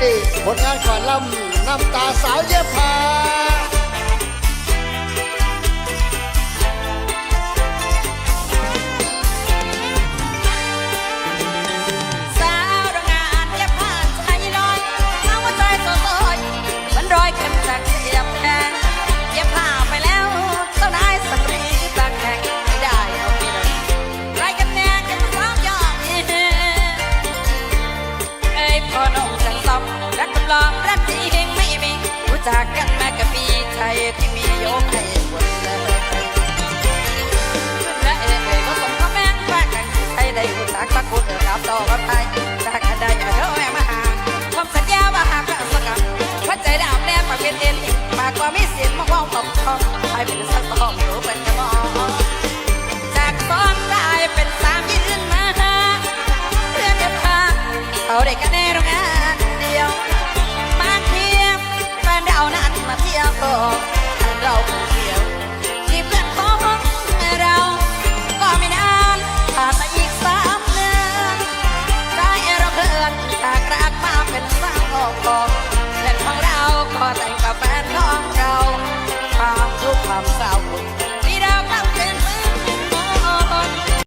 นี่ผลงานก่อนล่ำน้ำตาสาวเย็บผ้า จากกันแมากับปีไทยที่มียกให้หมดเลยและเอ๋ยก็สมกับแม่งแฝงกันไทยได้รู้จักตะกุดรับต่อกับไทยจากกันได้อย่เธอแม่มาหาคำสัญญาว่าหากกันสักคำพระใจดาวแน่ปากเป็นเอ็นมากกว่ามีเสียงมาว่าผมชอบให้เป็นสักต่องหรือเป็น